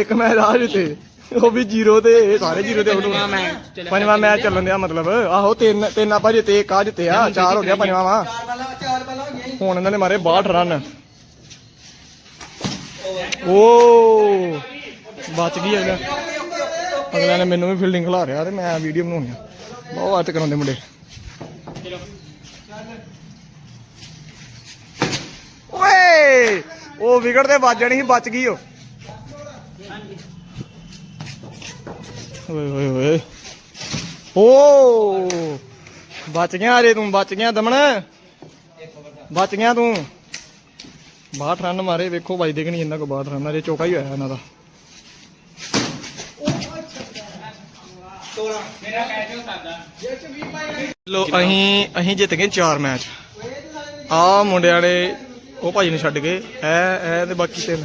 ਇੱਕ ਮੈਚ ਆ ਜਿੱਤੇ ਉਹ ਵੀ ਜ਼ੀਰੋ ਤੇ ਇਹ ਸਾਰੇ ਜ਼ੀਰੋ ਤੇ ਆਊਟ ਹੋ ਗਏ। ਪੰਜਵਾਂ ਮੈਚ ਚੱਲਣ ਦਿਆ ਮਤਲਬ। ਆਹੋ ਤਿੰਨ ਤਿੰਨ ਆਪਾਂ ਜਿੱਤੇ ਇੱਕ ਆ ਜਿੱਤੇ ਆ ਚਾਰ ਹੋ ਗਿਆ ਪੰਜਵਾਂ ਵਾ। ਹੁਣ ਇਹਨਾਂ ਨੇ ਮਾਰੇ 62 ਰਨ ਓ। ਬਚ ਗਈ ਅਗਲਾ। ਅਗਲਾ ਨੇ ਮੈਨੂੰ ਵੀ ਫੀਲਡਿੰਗ ਖਿਲਾ ਰਿਹਾ ਤੇ ਮੈਂ ਵੀਡੀਓ ਬਣਾਉਣੀ ਆ। ਬਹੁਤ ਅੱਤ ਕਰਾਉਂਦੇ ਮੁੰਡੇ। ਓਏ ਉਹ ਵਿਕਟ ਤੇ ਵੱਜਣੀ ਸੀ ਬਚ ਗਈ ਉਹ। ਓਏ ਓਏ ਓਏ। ਓ! ਬਚ ਗਿਆ ਅਜੇ ਤੂੰ ਬਚ ਗਿਆ ਦਮਣ ਬਚ ਗਿਆ ਤੂੰ। 62 ਰਨ ਮਾਰੇ ਵੇਖੋ ਵੱਜਦੇ ਕਿ ਨਹੀਂ ਇਹਨਾਂ ਕੋ 62 ਰਨ ਅਜੇ ਚੌਕਾ ਹੀ ਹੋਇਆ ਇਹਨਾਂ ਦਾ। ਮੇਰਾ ਕੈਚ ਹੋ ਸਕਦਾ ਲੋ ਅਸੀਂ ਅਸੀਂ ਜਿੱਤ ਗਏ ਚਾਰ ਮੈਚ ਆ ਮੁੰਡਿਆਂ ਨੇ ਉਹ ਭਾਜੀ ਨੂੰ ਛੱਡ ਕੇ ਐ ਐ ਤੇ ਬਾਕੀ ਤਿੰਨ।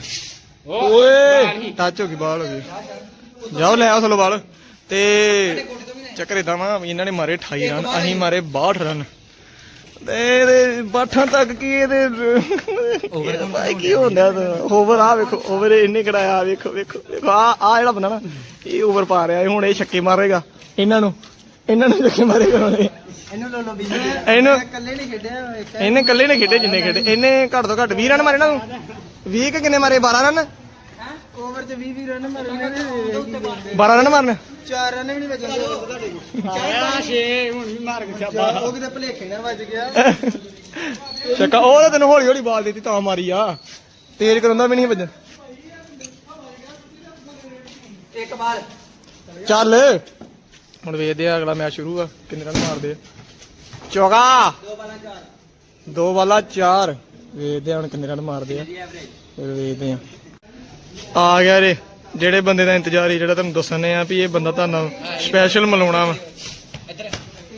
ਓਏ! ਟੱਚ ਹੋ ਗਈ ਬਾਲ ਹੋ ਗਈ। ਜਾਓ ਲੈ ਆਓ ਸਲੋ ਬਾਲ ਤੇ ਚੱਕਰ ਇਦਾਂ ਵਾ ਇਹਨਾਂ ਨੇ ਮਾਰੇ 28 ਰਨ ਅਸੀਂ ਮਾਰੇ 62 ਰਨ। ਤੇ ਇਹਦੇ ਬਾਠਾਂ ਤੱਕ ਕੀ ਇਹਦੇ ਭਾਈ ਕੀ ਹੁੰਦਾ ਓਵਰ ਆ ਵੇਖੋ ਓਵਰ ਇਹਨੇ ਕਰਾਇਆ ਵੇਖੋ ਵੇਖੋ ਵੇਖੋ ਆ ਆ ਜਿਹੜਾ ਬੰਦਾ ਨਾ ਇਹ ਓਵਰ ਪਾ ਰਿਹਾ ਹੁਣ ਇਹ ਛੱਕੇ ਮਾਰੇਗਾ। ਇਹਨਾਂ ਨੂੰ ਇਹਨਾਂ ਨੂੰ ਛੱਕੇ ਮਾਰੇਗਾ ਹੁਣ। ਇਹਨੂੰ ਲੋ ਲੋ ਵੀ ਇਹਨੂੰ ਇਕੱਲੇ ਨਹੀਂ ਖੇਡਿਆ ਇਹਨੇ ਇਕੱਲੇ ਨੇ ਖੇਡੇ ਜਿੰਨੇ ਖੇਡੇ। ਇਹਨੇ ਘੱਟ ਤੋਂ ਘੱਟ 20 ਰਨ ਮਾਰੇ ਨਾ। ਤੂੰ 20 ਕਿ ਕਿੰਨੇ ਮਾਰੇ? 12 ਰਨ? ਓਵਰ ਚ 20 20 ਰਨ ਮਾਰਨੇ ਨੇ 12 ਰਨ ਮਾਰਨੇ? ਚਾਰ ਰਨ ਵੀ ਨਹੀਂ ਵੱਜਦੇ ਓਵਰ ਤੁਹਾਡੇ ਕੋਲ। ਆਇਆ 6 ਹੁਣ ਵੀ ਮਾਰ ਕੇ ਛਾਪਾ। ਉਹ ਕਿਤੇ ਭਲੇਖੇ ਨਾਲ ਵੱਜ ਗਿਆ। ਚੱਕਾ ਉਹ ਤਾਂ ਤੈਨੂੰ ਹੌਲੀ ਹੌਲੀ ਬਾਲ ਦਿੱਤੀ ਤਾਂ ਮਾਰੀ ਆ। ਤੇਜ਼ ਕਰਾਉਂਦਾ ਵੀ ਨਹੀਂ ਵੱਜਣ। ਇੱਕ ਬਾਲ। ਚੱਲ। ਹੁਣ ਵੇਖਦੇ ਆ ਅਗਲਾ ਮੈਚ ਸ਼ੁਰੂ ਆ ਕਿੰਨੇ ਰਨ ਮਾਰਦੇ ਆ। ਚੌਗਾ। ਦੋ ਬਾਲਾਂ ਚਾਰ। ਦੋ ਵਾਲਾ ਚਾਰ। ਵੇਖਦੇ ਆ ਹੁਣ ਕਿੰਨੇ ਰਨ ਮਾਰਦੇ ਆ। ਵੇਖਦੇ ਆ। ਆ ਗਿਆ ਰੇ। ਜਿਹੜੇ ਬੰਦੇ ਦਾ ਇੰਤਜ਼ਾਰ ਹੀ ਜਿਹੜਾ ਤੁਹਾਨੂੰ ਦੱਸਣੇ ਆ ਵੀ ਇਹ ਬੰਦਾ ਤੁਹਾਨੂੰ ਸਪੈਸ਼ਲ ਮਿਲਾਉਣਾ ਵਾ। ਇੱਧਰ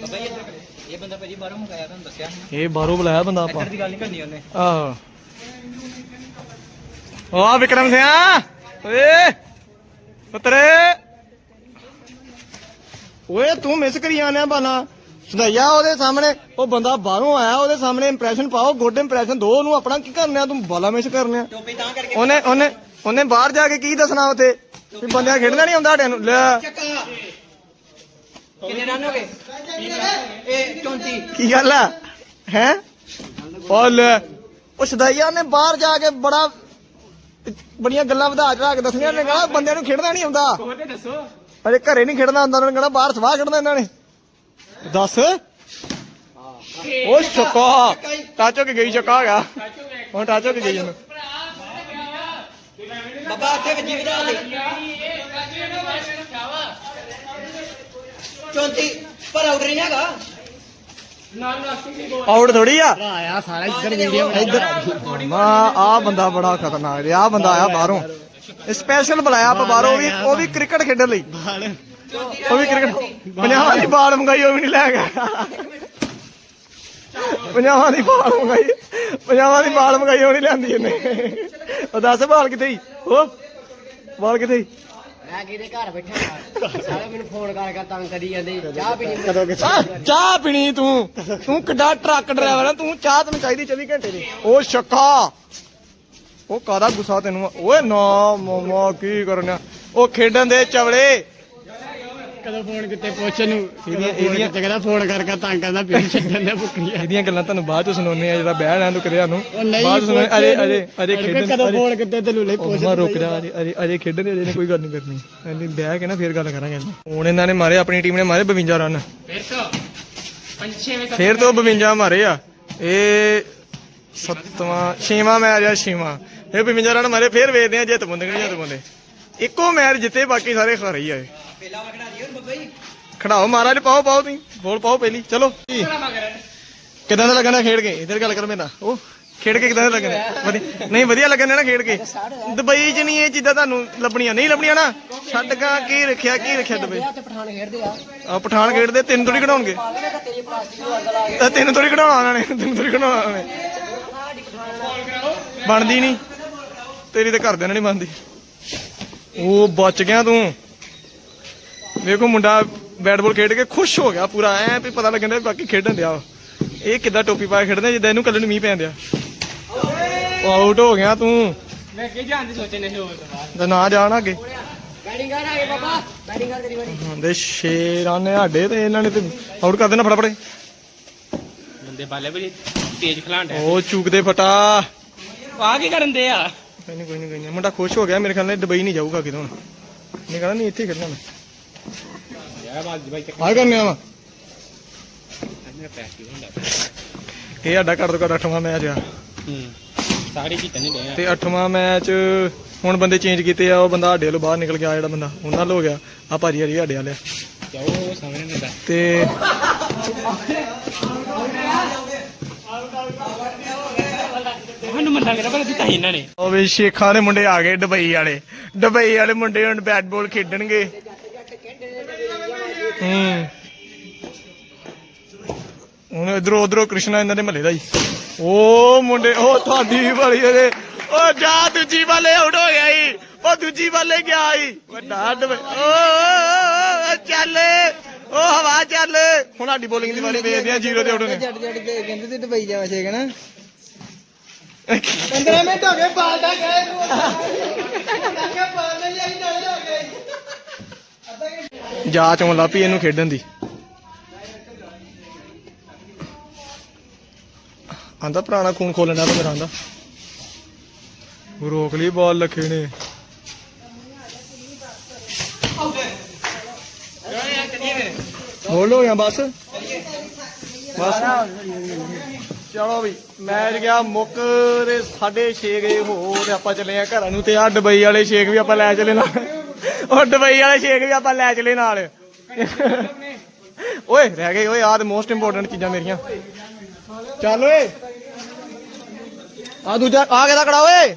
ਬਾਬਾ ਜੀ ਇੱਧਰ ਇਹ ਬੰਦਾ ਭਾਜੀ ਬਾਹਰੋਂ ਮੰਗਾਇਆ ਤੁਹਾਨੂੰ ਦੱਸਿਆ ਇਹ ਬਾਹਰੋਂ ਬੁਲਾਇਆ ਬੰਦਾ ਆਪਾਂ। ਇੱਧਰ ਦੀ ਗੱਲ ਨਹੀਂ ਕਰਨੀ ਉਹਨੇ। ਆਹੋ। ਆ ਵਿਕਰਮ ਸਿਆ। ਓਏ ਪੁੱਤਰੇ। ਓਏ ਤੂੰ ਮਿਸ ਕਰੀ ਜਾਣਿਆ ਬਾਨਾ। ਸੁਣਾਇਆ ਉਹਦੇ ਸਾਹਮਣੇ ਉਹ ਬੰਦਾ ਬਾਹਰੋਂ ਆਇਆ ਉਹਦੇ ਸਾਹਮਣੇ ਇੰਪ੍ਰੈਸ਼ਨ ਪਾਓ ਗੁੱਡ ਇੰਪ੍ਰੈਸ਼ਨ ਦੋ ਉਹਨੂੰ ਆਪਣਾ ਕੀ ਕਰਨਾ ਤੂੰ ਬਾਲਾ ਮਿਸ ਕਰਨਾ। ਟੋਪੀ ਤਾਂ ਕਰਕੇ ਉਹਨੇ ਉਹਨੇ ਉਹਨੇ ਬਾਹਰ ਜਾ ਕੇ ਕੀ ਦੱਸਣਾ ਉਥੇ? ਵੀ ਬੰਦਿਆਂ ਖੇਡਣਾ ਨਹੀਂ ਆਉਂਦਾ ਨੂੰ। ਲੈ। ਚੱਕਾ ਕਿੰਨੇ ਰਨ ਹੋ ਗਏ? ਇਹ 34 ਕੀ ਗੱਲ ਆ? ਹੈ? ਉਹ ਲੈ। ਉਹ ਸਦਾਈਆ ਨੇ ਬਾਹਰ ਜਾ ਕੇ ਬੜਾ ਬੜੀਆਂ ਗੱਲਾਂ ਵਧਾ ਚੜਾ ਕੇ ਦੱਸਣੀਆਂ ਨੇ ਕਹਾ ਬੰਦਿਆਂ ਨੂੰ ਖੇਡਣਾ ਨਹੀਂ ਆਉਂਦਾ। ਉਹ ਤੇ ਦੱਸੋ। ਅਰੇ ਘਰੇ ਨਹੀਂ ਖੇਡਣਾ ਆਉਂਦਾ ਉਹਨਾਂ ਨੇ ਕਹਣਾ ਬਾਹਰ ਸਵਾਹ ਖੇਡਣਾ ਇਹਨਾਂ ਨੇ। ਦੱਸ। ਉਹ ਚੱਕਾ ਟੱਚ ਹੋ ਕੇ ਗਈ ਚੱਕਾ ਆ ਗਿਆ। ਹੁਣ ਟੱਚ ਹੋ ਕੇ ਗਈ ਉਹਨੂੰ ਬਾਬਾ ਉੱਥੇ ਵੱਜੀ ਵਧਾ ਦੇ 34 ਪਰ ਆਊਟ ਨਹੀਂ ਹੈਗਾ। ਆਊਟ ਥੋੜੀ ਆ। ਆਇਆ ਸਾਰਾ ਇੱਧਰ ਵੀਡੀਓ ਇੱਧਰ। ਮਾ ਆ ਬੰਦਾ ਬੜਾ ਖਤਰਨਾਕ ਰਿਹਾ ਆ ਬੰਦਾ ਆਇਆ ਬਾਹਰੋਂ। ਸਪੈਸ਼ਲ ਬੁਲਾਇਆ ਆਪਾਂ ਬਾਹਰੋਂ ਵੀ ਉਹ ਵੀ ਕ੍ਰਿਕਟ ਖੇਡਣ ਲਈ। ਉਹ ਵੀ ਕ੍ਰਿਕਟ ਪੰਜਾਹਾਂ ਦੀ ਬਾਲ ਮੰਗਾਈ ਉਹ ਵੀ ਨਹੀਂ ਲੈ ਗਿਆ। ਪੰਜਾਹਾਂ ਦੀ ਬਾਲ ਮੰਗਾਈ। ਪੰਜਾਹਾਂ ਦੀ ਬਾਲ ਮੰਗਾਈ ਨਹੀਂ ਲਿਆਂਦੀ ਇਹਨੇ। ਉਹ ਦੱਸ ਬਾਲ ਕਿੱਥੇ ਹੀ ਉਹ ਬਾਲ ਕਿੱਥੇ ਈ? ਮੈਂ ਕਿਹਦੇ ਘਰ ਬੈਠਾ ਸਾਰੇ ਮੈਨੂੰ ਫੋਨ ਕਰ ਕਰ ਤੰਗ ਕਰੀ ਜਾਂਦੇ ਚਾਹ ਪੀਣੀ ਕਦੋਂ ਕਿ ਆਹ, ਚਾਹ ਪੀਣੀ ਤੂੰ। ਤੂੰ ਕਿੱਡਾ ਟਰੱਕ ਡਰਾਈਵਰ ਆ ਤੂੰ ਚਾਹ ਤੈਨੂੰ ਚਾਹੀਦੀ 24 ਘੰਟੇ ਦੀ। ਉਹ ਸ਼ੱਕਾ। ਉਹ ਕਾਦਾ ਗੁੱਸਾ ਤੈਨੂੰ? ਓਏ ਨਾ ਮਾਮਾ ਕੀ ਕਰਨਿਆ? ਉਹ ਖੇਡਣ ਦੇ ਚਵਲੇ। ਕਦੋਂ ਫੋਨ ਕਿਤੇ ਪੁੱਛ ਨੂੰ ਇਹਦੀਆਂ- ਇਹਦੀਆਂ ਕਹਿੰਦਾ ਫੋਨ ਕਰ ਕਰ ਤੰਗ ਕਰਦਾ ਪੀਣ ਛੱਡਣ ਦੇ ਭੁੱਖੀ ਆ ਇਹਦੀਆਂ ਗੱਲਾਂ ਤੁਹਾਨੂੰ ਬਾਅਦ ਚ ਸੁਣਾਉਣੇ ਆ ਜਿਹੜਾ ਬਹਿ ਲੈਣ ਤੂੰ ਕਰਿਆ ਨੂੰ ਉਹ ਨਹੀਂ ਬਾਅਦ ਚ ਸੁਣਾਉਣੇ ਅਰੇ ਅਰੇ ਅਰੇ ਅਰੇ ਖੇਡਣ ਕਦੋਂ ਅਰੇ- ਫੋਨ ਕਿਤੇ ਤੈਨੂੰ ਲੈ ਪੁੱਛ ਮਾ ਰੁਕ ਜਾ ਅਜੇ ਅਜੇ ਅਜੇ ਖੇਡਣ ਦੇ ਅਜੇ ਨੇ ਕੋਈ ਗੱਲ ਨਹੀਂ ਕਰਨੀ। ਅਜੇ ਬਹਿ ਕੇ ਨਾ ਫੇਰ ਗੱਲ ਕਰਾਂਗੇ ਹੁਣ ਇਹਨਾਂ ਨੇ ਮਾਰੇ ਆਪਣੀ ਟੀਮ ਨੇ ਮਾਰੇ 52 ਰਨ। ਫਿਰ ਤੋਂ ਪੰਛੇ ਫੇਰ ਤੋਂ 52 ਮਾਰੇ ਆ। ਇਹ ਸੱਤਵਾਂ ਛੇਵਾਂ ਮੈਚ ਆ ਛੇਵਾਂ। ਇਹ 52 ਰਨ ਮਾਰੇ ਫੇਰ ਵੇਖਦੇ ਆ ਜਿੱਤ ਬੰਦੇ ਕਿ ਨਹੀਂ ਜਿੱਤ ਬੰਦੇ ਇੱਕੋ ਮੈਚ ਜਿੱਤੇ ਬਾਕੀ ਸਾਰੇ ਹਾਰੇ ਹੀ ਆਏ ਖੜਾਓ ਮਹਾਰਾਜ ਪਾਓ ਪਾਓ ਤੁਸੀਂ। ਬੋਲ ਪਾਓ ਪਹਿਲੀ। ਚਲੋ। ਕਿੱਦਾਂ ਦਾ ਲੱਗਣਾ ਖੇਡ ਕੇ? ਇਧਰ ਗੱਲ ਕਰੋ ਮੇਰੇ ਨਾਲ। ਉਹ ਖੇਡ ਕੇ ਕਿੱਦਾਂ ਦਾ ਲੱਗਣਾ? ਵਧੀਆ। ਨਹੀਂ ਵਧੀਆ ਲੱਗਣਾ ਨਾ ਖੇਡ ਕੇ। ਦੁਬਈ 'ਚ ਨਹੀਂ ਇਹ ਚੀਜ਼ਾਂ ਤੁਹਾਨੂੰ ਲੱਭਣੀਆਂ। ਨਹੀਂ ਲੱਭਣੀਆਂ ਨਾ। ਛੱਡ ਗਾ ਕੀ ਰੱਖਿਆ ਕੀ ਰੱਖਿਆ ਦੁਬਈ? ਪਠਾਨ ਖੇਡਦੇ ਆ। ਆ ਪਠਾਨ ਖੇਡਦੇ ਤਿੰਨ ਥੋੜੀ ਨੂੰ ਇਹ ਤਿੰਨ ਥੋੜੀ ਕਢਾਉਣਾ ਉਹਨਾਂ ਨੇ ਤਿੰਨ ਥੋੜੀ ਉਹਨਾਂ ਨੇ। ਬਣਦੀ ਨਹੀਂ। ਤੇਰੀ ਤੇ ਘਰਦਿਆਂ ਨਾਲ ਨਹੀਂ ਬਣਦੀ। ਉਹ ਬਚ ਗਿਆ ਤੂੰ। ਵੇਖੋ ਮੁੰਡਾ ਬੈਟ ਬਾਲ ਖੇਡ ਕੇ ਖੁਸ਼ ਹੋ ਗਿਆ ਪੂਰਾ ਐ ਵੀ ਪਤਾ ਲੱਗਣ ਡਿਆ ਵੀ ਬਾਕੀ ਖੇਡਣ ਵਾ। ਇਹ ਕਿੱਦਾਂ ਟੋਪੀ ਪਾ ਕੇ ਖੇਡਦਾ ਜਿੱਦਾਂ ਇਹਨੂੰ ਕੱਲੇ ਨੂੰ ਮੀਂਹ ਪੈਂਦਿਆ ਉਹ ਆਊਟ ਹੋ ਗਿਆ ਤੂੰ। ਮੈਂ ਕੀ ਜਾਣਦੀ ਸੋਚੇ ਨਹੀਂ ਹੋਵੇ ਤੇ ਨਾ ਜਾਣ ਅੱਗੇ। ਬੈਟਿੰਗ ਕਰ ਆਗੇ ਬਾਬਾ ਬੈਟਿੰਗ ਕਰ ਤੇਰੀ ਵਾਰੀ। ਹੁੰਦੇ 6 ਰਨ ਸਾਡੇ ਤੇ ਇਹਨਾਂ ਨੇ ਤੇ ਆਊਟ ਕਰ ਦੇਣਾ ਫਟਾਫਟ। ਬੰਦੇ ਬਾਲੇ ਬੜੀ ਤੇਜ਼ ਖਲਾਂਡ ਉਹ ਚੂਕਦੇ ਫਟਾ। ਆ ਕੀ ਕਰਨ ਦੇ ਆ? ਕੋਈ ਨਹੀਂ ਕੋਈ ਨਹੀਂ ਮੁੰਡਾ ਖੁਸ਼ ਹੋ ਗਿਆ ਮੇਰੇ ਖਿਆਲ ਨਾਲ ਦੁਬਈ ਨਹੀਂ ਜਾਊਗਾ ਕਿਤੇ। ਹੁਣ ਨਹੀਂ ਕਹਿੰਦਾ ਨਹੀਂ ਇੱਥੇ ਖੇਡਣਾ ਮੈਂ। ਆ ਕਰਨੇ ਆ। ਇਹ ਸਾਡਾ ਘੱਟ ਤੋਂ ਘੱਟ ਅੱਠਵਾਂ ਮੈਚ ਆ। ਸਾਰੇ ਕੀ ਦੇ ਤੇ ਅੱਠਵਾਂ ਮੈਚ ਹੁਣ ਬੰਦੇ ਚੇਂਜ ਕੀਤੇ ਆ, ਉਹ ਬੰਦਾ ਸਾਡੇ ਵੱਲੋਂ ਬਾਹਰ ਨਿਕਲ ਗਿਆ ਜਿਹੜਾ ਬੰਦਾ, ਉਹਨਾਂ ਨਾਲ ਹੋ ਗਿਆ। ਆ ਭਾਜੀ ਹਰੀ ਸਾਡੇ ਵਾਲੇ ਤੇ ਤੁਹਾਨੂੰ ਮੰਨਾ ਕਰਾ ਪਰ ਦਿੱਤਾ ਇਹਨਾਂ ਨੇ ਉਹ ਵੀ ਸ਼ੇਖਾਂ ਦੇ ਮੁੰਡੇ ਆ ਗਏ, ਦੁਬਈ ਵਾਲੇ। ਦੁਬਈ ਵਾਲੇ ਮੁੰਡੇ ਹੁਣ ਬੈਟ ਬਾਲ ਖੇਡਣਗੇ। ਹੂੰ। ਹੁਣ ਇਧਰੋਂ ਉਧਰੋਂ ਕ੍ਰਿਸ਼ਨਾ ਇਹਨਾਂ ਦੇ ਮਹੱਲੇ ਦਾ ਹੀ ਉਹ ਮੁੰਡੇ ਉਹ ਤੁਹਾਡੀ ਵਾਲੀ ਇਹਦੇ। ਉਹ ਜਾ ਦੂਜੀ ਵਾਲੇ ਆਊਟ ਹੋ ਗਿਆ ਈ ਉਹ ਦੂਜੀ ਵਾਲੇ ਗਿਆ ਈ ਵੱਡਾ ਦੁਬਈ ਓ, ਓ, ਓ, ਓ, ਚੱਲ। ਉਹ ਹਵਾ ਚੱਲ। ਹੁਣ ਸਾਡੀ ਬੋਲਿੰਗ ਦੀ ਵਾਰੀ ਵੇਖਦੇ ਆ ਜ਼ੀਰੋ ਤੇ ਆਊਟ ਨੇ ਜੱਟ ਜੱਟ ਕੇ ਕਹਿੰਦੇ ਤੇ ਦੁਬਈ ਜਾਵਾ ਛੇ ਕਹਣਾ 15 ਮਿੰਟ ਹੋ ਗਏ ਬਾਲ ਦਾ ਗਏ। ਜਾ ਚੋਂ ਲਾਪੀ ਇਹਨੂੰ ਖੇਡਣ ਦੀ। ਆਂਦਾ ਪੁਰਾਣਾ ਖੂਨ ਖੋਲਣ ਦਾ ਮੇਰਾ, ਆਂਦਾ। ਰੋਕ ਲਈ ਬਾਲ ਲਖੇ ਨੇ। ਬੋਲ ਹੋ ਬਸ। ਬਸ। ਚਲੋ ਵੀ, ਮੈਚ ਗਿਆ, ਮੁੱਕ ਦੇ 6:30 ਗਏ ਹੋ ਤੇ ਆਪਾਂ ਚੱਲੇ ਆ ਘਰਾਂ ਨੂੰ, ਤੇ ਆ ਦੁਬਈ ਵਾਲੇ ਸ਼ੇਕ ਵੀ ਆਪਾਂ ਲੈ ਚੱਲੇ ਨਾਲ। ਉਹ ਦੁਬਈ ਵਾਲੇ ਸ਼ੇਕ ਵੀ ਆਪਾਂ ਲੈ ਚੱਲੇ ਨਾਲ। ਓਏ ਰਹਿ ਗਏ ਓਏ ਆਹ ਤੇ ਮੋਸਟ ਇੰਪੋਰਟੈਂਟ ਚੀਜ਼ਾਂ ਮੇਰੀਆਂ। ਚੱਲ ਓਏ। ਆ ਦੂਜਾ ਆ ਕਿਹਦਾ ਕੜਾ ਓਏ?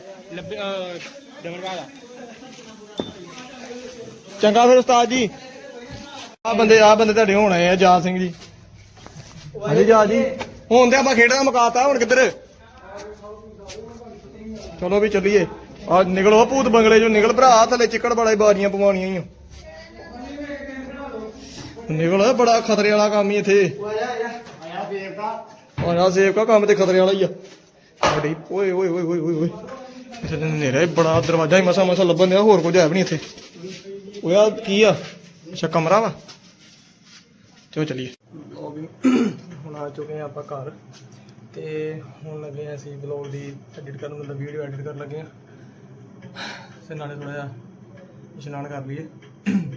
ਚੰਗਾ ਫਿਰ ਉਸਤਾਦ ਜੀ। ਆ ਬੰਦੇ ਆ ਬੰਦੇ ਤੁਹਾਡੇ ਹੋਣ ਆਏ ਆ ਜਾਤ ਸਿੰਘ ਜੀ। ਹਾਂਜੀ ਜਾਤ ਜੀ। ਹੁਣ ਤੇ ਆਪਾਂ ਖੇਡਣਾ ਮੁਕਾਤਾ ਹੁਣ ਕਿੱਧਰ? ਚਲੋ ਵੀ ਚੱਲੀਏ। ਆ ਨਿਕਲੋ ਭੂਤ ਬੰਗਲੇ ਚੋਂ ਨਿਕਲ ਭਰਾ ਥੱਲੇ ਚਿੱਕੜ ਵਾਲੇ ਬਾਰੀਆਂ ਪਵਾਉਣੀਆਂ ਈ ਨਿਕਲ, ਬੜਾ ਖਤਰੇ ਵਾਲਾ ਕੰਮ ਹੀ ਇੱਥੇ। ਆਇਆ ਸੇਵ ਕਾ ਕੰਮ ਤੇ ਖਤਰੇ ਵਾਲਾ ਹੀ ਆ। ਬੜੀ ਓਏ ਓਏ ਓਏ ਓਏ ਓਏ ਇੱਥੇ ਤਾਂ ਬੜਾ, ਦਰਵਾਜ਼ਾ ਹੀ ਮਸਾ ਮਸਾ ਲੱਭਣ ਦਿਆ ਹੋਰ ਕੁਝ ਹੈ ਵੀ ਨਹੀਂ ਇੱਥੇ। ਓਏ ਆ ਕੀ ਆ? ਅੱਛਾ, ਕਮਰਾ ਵਾ। ਚਲੋ ਚਲੀਏ। ਹੁਣ ਆ ਚੁੱਕੇ ਆ ਆਪਾਂ ਘਰ। ਤੇ ਹੁਣ ਲੱਗੇ ਆ ਅਸੀਂ ਬਲੌਗ ਦੀ ਐਡਿਟ ਕਰਨ, ਮਤਲਬ ਵੀਡੀਓ ਐਡਿਟ ਕਰਨ ਲੱਗੇ ਆ ਤੇ ਨਾਲੇ ਥੋੜਾ ਜਿਹਾ ਇਸ਼ਨਾਨ ਕਰ ਲਈਏ।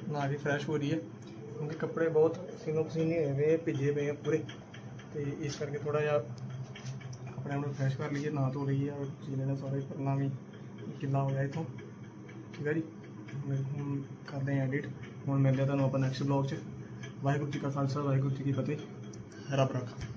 ਨਾ ਵੀ ਫਰੈਸ਼ ਹੋ ਰਹੀ ਹੈ ਕਿਉਂਕਿ ਕੱਪੜੇ ਬਹੁਤ ਪਸੀਨੋ ਪਸੀਨੇ ਹੋਏ ਵੇ ਭਿੱਜੇ ਪਏ ਆ ਪੂਰੇ। ਤੇ ਇਸ ਕਰਕੇ ਥੋੜਾ ਜਿਹਾ ਆਪਣੇ ਨੂੰ ਫਰੈਸ਼ ਕਰ ਲਈਏ, ਨਾ ਧੋ ਲਈਏ ਔਰ ਸੀਨੇ ਨੇ ਸਾਰੇ ਕਰਨਾ ਵੀ ਕਿੰਨਾ ਹੋ ਗਿਆ ਇਥੋਂ। ਠੀਕ ਹੈ ਜੀ? ਹੁਣ ਕਰਦੇ ਹਾਂ ਐਡਿਟ ਹੁਣ ਮਿਲਦੇ ਆ ਤੁਹਾਨੂੰ ਆਪਾਂ ਨੈਕਸਟ ਬਲੌਗ 'ਚ। ਵਾਹਿਗੁਰੂ ਜੀ ਕਾ ਖਾਲਸਾ, ਵਾਹਿਗੁਰੂ ਜੀ ਕੀ ਫਤਿਹ। ਰੱਬ ਰੱਖਾ।